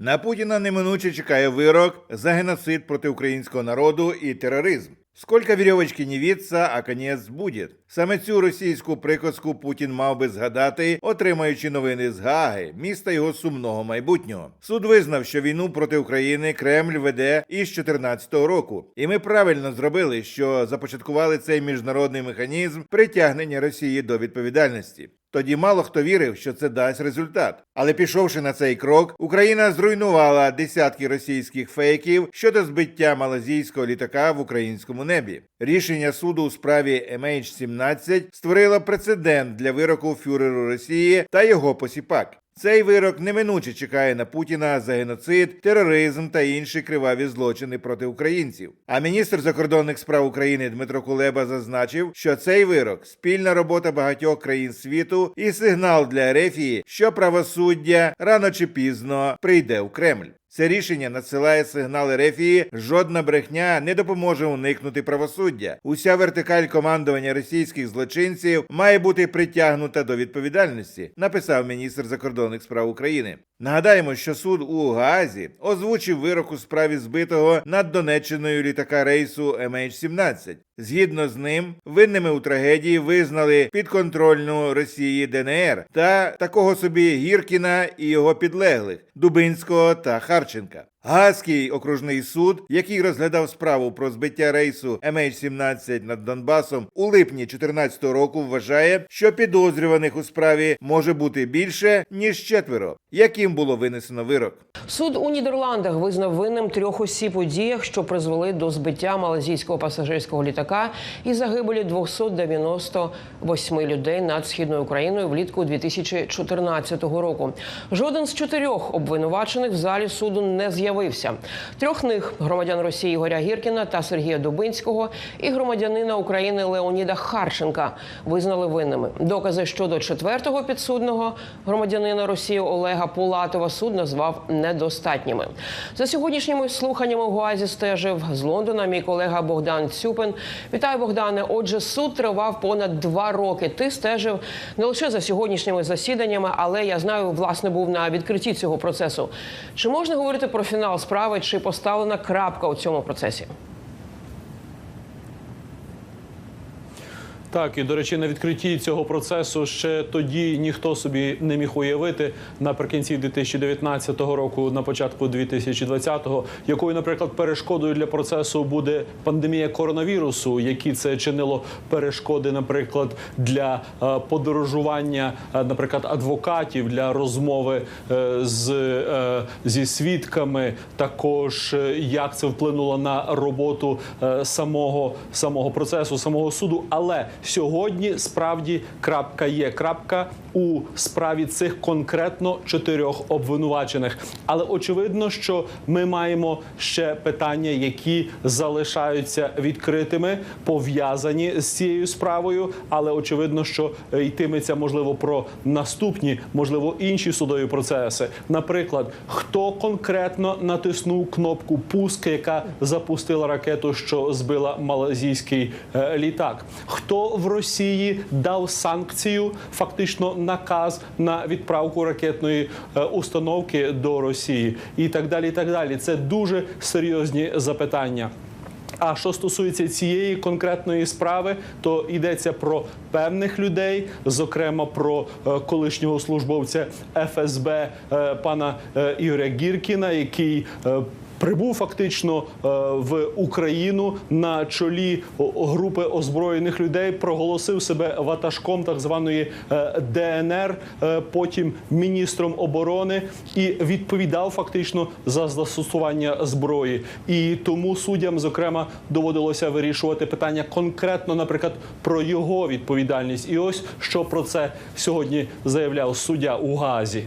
На Путіна неминуче чекає вирок за геноцид проти українського народу і тероризм. Сколько веревочки не віться, а конець буде. Саме цю російську приказку Путін мав би згадати, отримаючи новини з Гаги, міста його сумного майбутнього. Суд визнав, що війну проти України Кремль веде із 2014 року, і ми правильно зробили, що започаткували цей міжнародний механізм притягнення Росії до відповідальності. Тоді мало хто вірив, що це дасть результат. Але пішовши на цей крок, Україна зруйнувала десятки російських фейків щодо збиття малазійського літака в українському небі. Рішення суду у справі MH17 створило прецедент для вироку фюреру Росії та його посіпак. Цей вирок неминуче чекає на Путіна за геноцид, тероризм та інші криваві злочини проти українців. А міністр закордонних справ України Дмитро Кулеба зазначив, що цей вирок спільна робота багатьох країн світу і сигнал для Ерефії, що правосуддя рано чи пізно прийде у Кремль. Це рішення надсилає сигнали Рефії. Жодна брехня не допоможе уникнути правосуддя. Уся вертикаль командування російських злочинців має бути притягнута до відповідальності, написав міністр закордонних справ України. Нагадаємо, що суд у Гаазі озвучив вирок у справі збитого над Донеччиною літака рейсу MH17. Згідно з ним, винними у трагедії визнали підконтрольну Росії ДНР та такого собі Гіркіна і його підлеглих Дубинського та Харченка. Гаазький окружний суд, який розглядав справу про збиття рейсу MH17 над Донбасом у липні 2014 року, вважає, що підозрюваних у справі може бути більше ніж четверо, яким було винесено вирок. Суд у Нідерландах визнав винним трьох осіб у діях, що призвели до збиття малазійського пасажирського літака і загибелі 298 людей над східною Україною влітку 2014 року. Жоден з чотирьох обвинувачених в залі суду не з'явився. Трьох них громадян Росії Ігоря Гіркіна та Сергія Дубинського і громадянина України Леоніда Харченка визнали винними. Докази щодо четвертого підсудного громадянина Росії Олега Пулатова суд назвав недостатніми. За сьогоднішніми слуханнями в ГУАЗі стежив з Лондона мій колега Богдан Цюпин. Вітаю, Богдане. Отже, суд тривав понад два роки. Ти стежив не лише за сьогоднішніми засіданнями, але я знаю, власне, був на відкритті цього процесу. Чи можна говорити про фінал справи, чи поставлена крапка у цьому процесі? Так, і до речі, на відкритті цього процесу ще тоді ніхто собі не міг уявити наприкінці 2019 року, на початку 2020-го, якою, наприклад, перешкодою для процесу буде пандемія коронавірусу, які це чинило перешкоди, наприклад, для е, подорожування, е, наприклад, адвокатів для розмови е, з зі свідками, також як це вплинуло на роботу самого самого процесу, самого суду. Але сьогодні справді крапка є крапка у справі цих конкретно чотирьох обвинувачених. Але очевидно, що ми маємо ще питання, які залишаються відкритими, пов'язані з цією справою. Але очевидно, що йтиметься можливо про наступні, можливо, інші судові процеси. Наприклад, хто конкретно натиснув кнопку пуск, яка запустила ракету, що збила малазійський е, літак? Хто в Росії дав санкцію, фактично наказ на відправку ракетної е, установки до Росії, і так далі. І так далі. Це дуже серйозні запитання. А що стосується цієї конкретної справи, то йдеться про певних людей, зокрема про е, колишнього службовця ФСБ е, пана Ігоря Гіркіна, який Прибув фактично е, в Україну на чолі групи озброєних людей, проголосив себе ватажком так званої е, ДНР, е, потім міністром оборони і відповідав фактично за застосування зброї. І тому суддям, зокрема, доводилося вирішувати питання конкретно, наприклад, про його відповідальність. І ось що про це сьогодні заявляв суддя у Газі.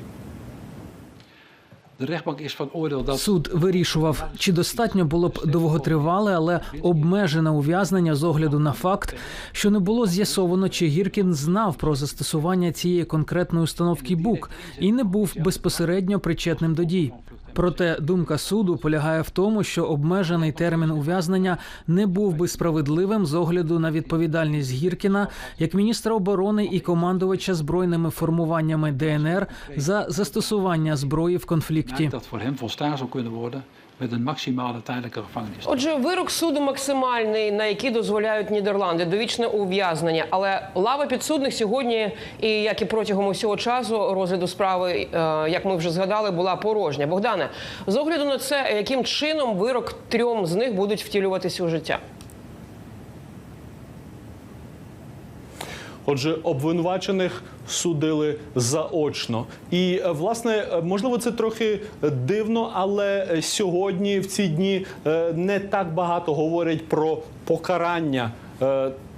Суд вирішував, чи достатньо було б довготривале, але обмежене ув'язнення з огляду на факт, що не було з'ясовано, чи Гіркін знав про застосування цієї конкретної установки БУК і не був безпосередньо причетним до дій. Проте думка суду полягає в тому, що обмежений термін ув'язнення не був би справедливим з огляду на відповідальність Гіркіна як міністра оборони і командувача збройними формуваннями ДНР за застосування зброї в конфлікті. Met een maximale tijdelijke gevangenis. Отже, вирок суду максимальний, на який дозволяють Нідерланди, довічне ув'язнення. Але лава підсудних сьогодні, і як і протягом усього часу розгляду справи, е, як ми вже згадали, була порожня. Богдане, з огляду на це, яким чином вирок трьом з них будуть втілюватися у життя? Отже, обвинувачених судили заочно. І е, власне, е, можливо, це трохи дивно, але е, сьогодні, в ці дні, не так багато говорять про покарання.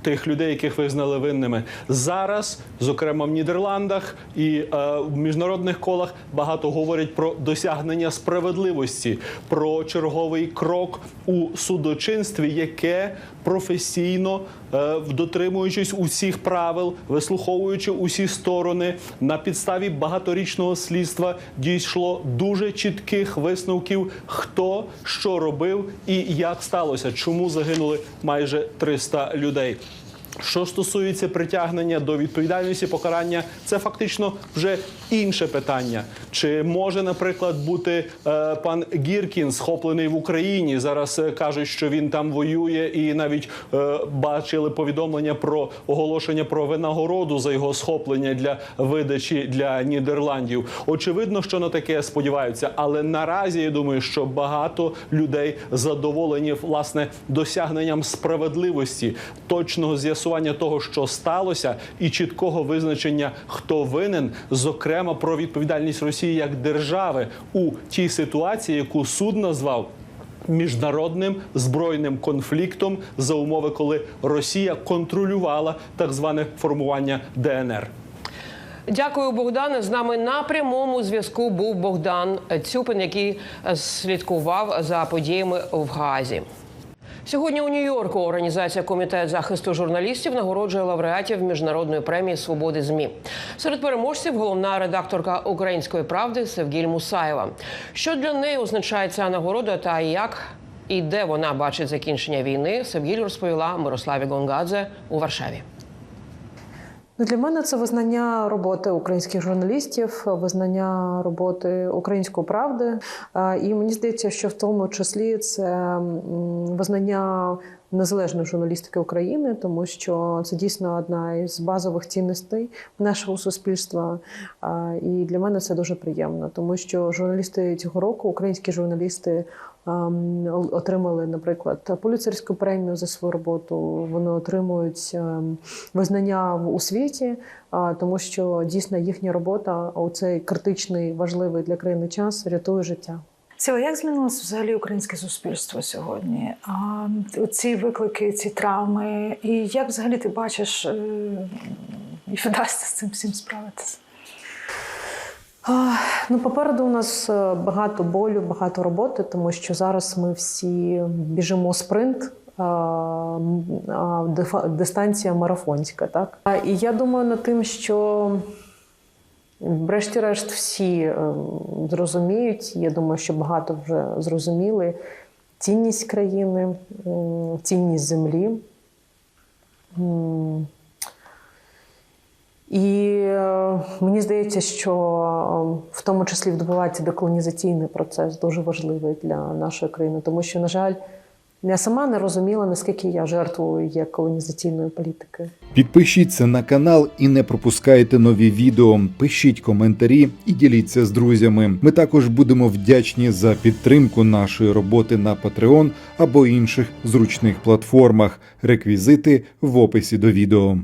Тих людей, яких визнали винними зараз, зокрема в Нідерландах і е, в міжнародних колах, багато говорять про досягнення справедливості, про черговий крок у судочинстві, яке професійно е, дотримуючись усіх правил, вислуховуючи усі сторони, на підставі багаторічного слідства дійшло дуже чітких висновків, хто що робив і як сталося, чому загинули майже 300 людей. Що стосується притягнення до відповідальності покарання, це фактично вже інше питання. Чи може, наприклад, бути е, пан Гіркін схоплений в Україні? Зараз е, кажуть, що він там воює, і навіть е, бачили повідомлення про оголошення про винагороду за його схоплення для видачі для Нідерландів. Очевидно, що на таке сподіваються, але наразі я думаю, що багато людей задоволені власне досягненням справедливості, точного з'ясування того, що сталося, і чіткого визначення, хто винен, зокрема про відповідальність Росії як держави у тій ситуації, яку суд назвав. Міжнародним збройним конфліктом за умови, коли Росія контролювала так зване формування ДНР. Дякую, Богдане. З нами на прямому зв'язку був Богдан Цюпин, який слідкував за подіями в Газі. Сьогодні у Нью-Йорку організація Комітет захисту журналістів нагороджує лауреатів міжнародної премії свободи ЗМІ. Серед переможців головна редакторка Української правди Севгіль Мусаєва. Що для неї означає ця нагорода та як і де вона бачить закінчення війни, Севгіль розповіла Мирославі Гонгадзе у Варшаві. Ну, для мене це визнання роботи українських журналістів, визнання роботи української правди. І мені здається, що в тому числі це визнання незалежної журналістики України, тому що це дійсно одна із базових цінностей нашого суспільства. І для мене це дуже приємно, тому що журналісти цього року, українські журналісти. ем, Отримали, наприклад, поліцейську премію за свою роботу. Вони отримують ем, визнання у світі, тому що дійсно їхня робота у цей критичний важливий для країни час рятує життя. Сіла, як змінилося взагалі українське суспільство сьогодні? А, ці виклики, ці травми, і як взагалі ти бачиш е, і вдасться з цим всім справитися? Ну, попереду у нас е, багато болю, багато роботи, тому що зараз ми всі біжимо спринт. дифа- дистанція марафонська, так і я думаю над тим, що врешті-решт всі е, зрозуміють. Я думаю, що багато вже зрозуміли цінність країни, цінність землі. І е, мені здається, що е, в тому числі відбувається деколонізаційний процес дуже важливий для нашої країни, тому що, на жаль, я сама не розуміла, наскільки я жертвою є колонізаційної політики. Підпишіться на канал і не пропускайте нові відео. Пишіть коментарі і діліться з друзями. Ми також будемо вдячні за підтримку нашої роботи на Patreon або інших зручних платформах. Реквізити в описі до відео.